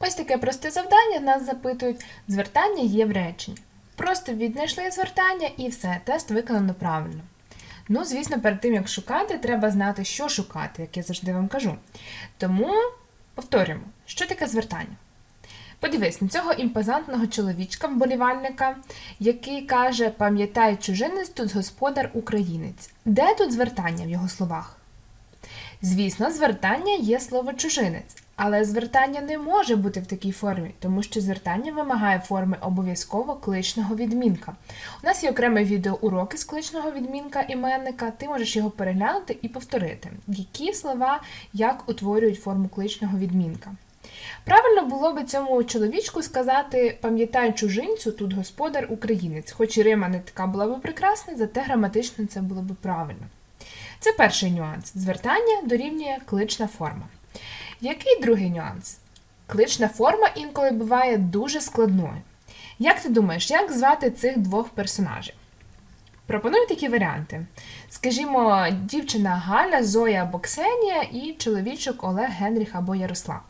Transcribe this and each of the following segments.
Ось таке просте завдання нас запитують. Звертання є в реченні. Просто віднайшли звертання і все, тест виконано правильно. Ну, звісно, перед тим як шукати, треба знати, що шукати, як я завжди вам кажу. Тому повторюємо, що таке звертання. Подивись на цього імпозантного чоловічка, вболівальника, який каже: пам'ятай чужинець, тут господар українець. Де тут звертання в його словах? Звісно, звертання є слово чужинець, але звертання не може бути в такій формі, тому що звертання вимагає форми обов'язково кличного відмінка. У нас є окремий відеоуроки з кличного відмінка іменника. Ти можеш його переглянути і повторити, які слова як утворюють форму кличного відмінка. Правильно було би цьому чоловічку сказати пам'ятай чужинцю, тут господар українець, хоч і Рима не така була би прекрасна, зате граматично це було би правильно. Це перший нюанс. Звертання дорівнює клична форма. Який другий нюанс? Клична форма інколи буває дуже складною. Як ти думаєш, як звати цих двох персонажів? Пропоную такі варіанти. Скажімо, дівчина Галя, Зоя або Ксенія і чоловічок Олег, Генріх або Ярослав.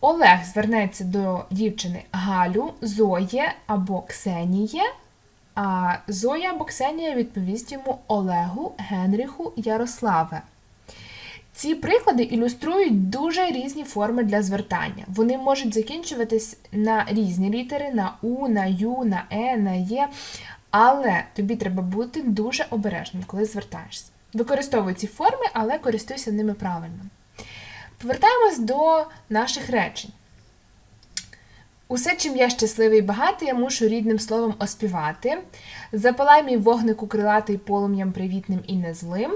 Олег звернеться до дівчини Галю, Зоє або Ксеніє, а Зоя або Ксенія відповість йому Олегу, Генріху, Ярославе. Ці приклади ілюструють дуже різні форми для звертання. Вони можуть закінчуватись на різні літери, на У, на Ю, на Е, на Є. Але тобі треба бути дуже обережним, коли звертаєшся. Використовуй ці форми, але користуйся ними правильно. Повертаємось до наших речень. Усе, чим я щасливий і багатий, я мушу рідним словом оспівати. Запалай мій вогнику крилатий полум'ям привітним і незлим.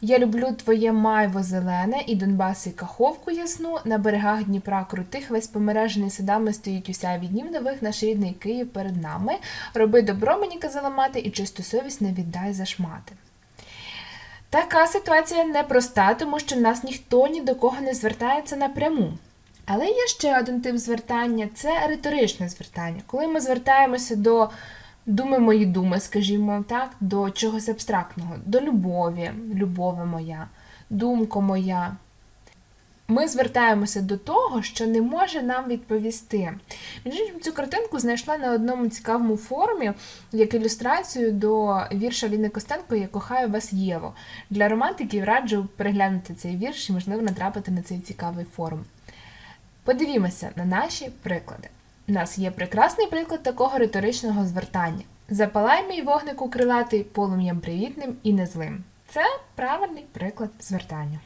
Я люблю твоє майво зелене і Донбас і каховку ясну. На берегах Дніпра крутих, весь помережений садами стоїть уся від днів нових, наш рідний Київ перед нами. Роби добро мені казала мати, і чисту совість не віддай за шмати. Така ситуація непроста, тому що нас ніхто ні до кого не звертається напряму. Але є ще один тип звертання це риторичне звертання, коли ми звертаємося до думи мої думи, скажімо так, до чогось абстрактного, до любові, любове моя, думко моя. Ми звертаємося до того, що не може нам відповісти. Між цю картинку знайшла на одному цікавому форумі як ілюстрацію до вірша Ліни Костенко Я кохаю вас Єво. Для романтиків раджу переглянути цей вірш і, можливо, натрапити на цей цікавий форум. Подивімося на наші приклади. У нас є прекрасний приклад такого риторичного звертання. Запалай мій вогнику крилатий полум'ям привітним і незлим. Це правильний приклад звертання.